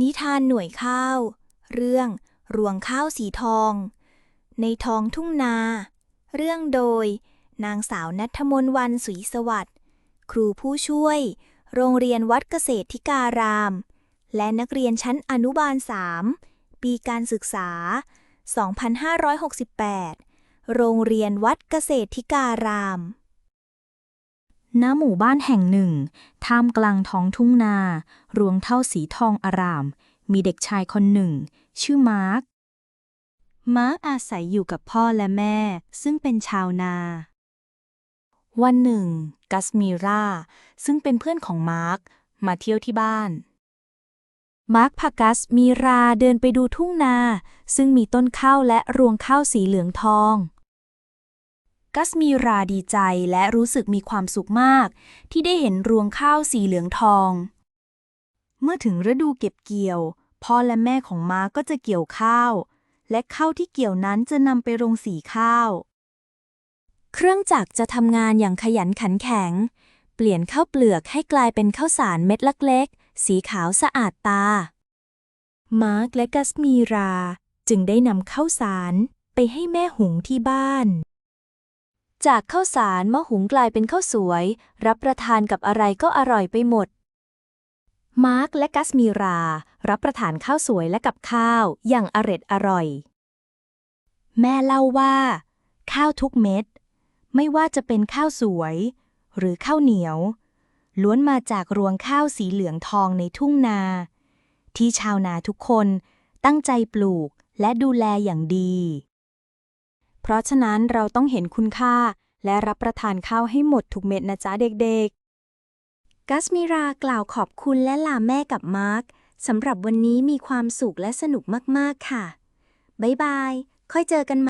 นิทานหน่วยข้าว เรื่อง รวงข้าวสีทอง ในท้องทุ่งนา เรื่องโดย นางสาวนัทมนต์วันสุยสวัสดิ์ครูผู้ช่วย โรงเรียนวัดเกษตรธิการาม และนักเรียนชั้นอนุบาล3ปีการศึกษา 2568 โรงเรียนวัดเกษตรธิการาม ณหมู่บ้านแห่งหนึ่ง ท่ามกลางท้องทุ่งนา รวงเท่าสีทองอาราม มีเด็กชายคนหนึ่ง ชื่อมาร์ค มาร์คอาศัยอยู่กับพ่อและแม่ ซึ่งเป็นชาวนา วันหนึ่ง กัสมีราซึ่งเป็นเพื่อนของมาร์ค มาเที่ยวที่บ้าน มาร์คพากัสมีราเดินไปดูทุ่งนา ซึ่งมีต้นข้าวและรวงข้าวสีเหลืองทอง กัสมีราดีใจและรู้สึกมีความสุขมาก ที่ได้เห็นรวงข้าวสีเหลืองทอง เมื่อถึงฤดูเก็บเกี่ยว พ่อและแม่ของมาก็จะเกี่ยวข้าว และข้าวที่เกี่ยวนั้นจะนำไปโรงสีข้าว เครื่องจักรจะทำงานอย่างขยันขันแข็ง เปลี่ยนข้าวเปลือกให้กลายเป็นข้าวสารเม็ดเล็กๆสีขาวสะอาดตา มาร์กและกัสมีรา จึงได้นำข้าวสารไปให้แม่หุงที่บ้าน จากข้าวสารมะหุงกลายเป็นข้าวสวย รับประทานกับอะไรก็อร่อยไปหมด มาร์กและกัสมีรา รับประทานข้าวสวยและกับข้าวอย่างอร็ดอร่อย แม่เล่าว่า ข้าวทุกเม็ด ไม่ว่าจะเป็นข้าวสวย หรือข้าวเหนียว ล้วนมาจากรวงข้าวสีเหลืองทองในทุ่งนา ที่ชาวนาทุกคนตั้งใจปลูกและดูแลอย่างดี เพราะฉะนั้นเราต้องเห็นคุณค่า และรับประทานข้าวให้หมดทุกเม็ดนะจ๊ะเด็กๆ กัสมิรากล่าวขอบคุณและลาแม่กับมาร์คสำหรับวันนี้มีความสุขและสนุกมากๆค่ะ บ๊ายบาย ค่อยเจอกันใหม่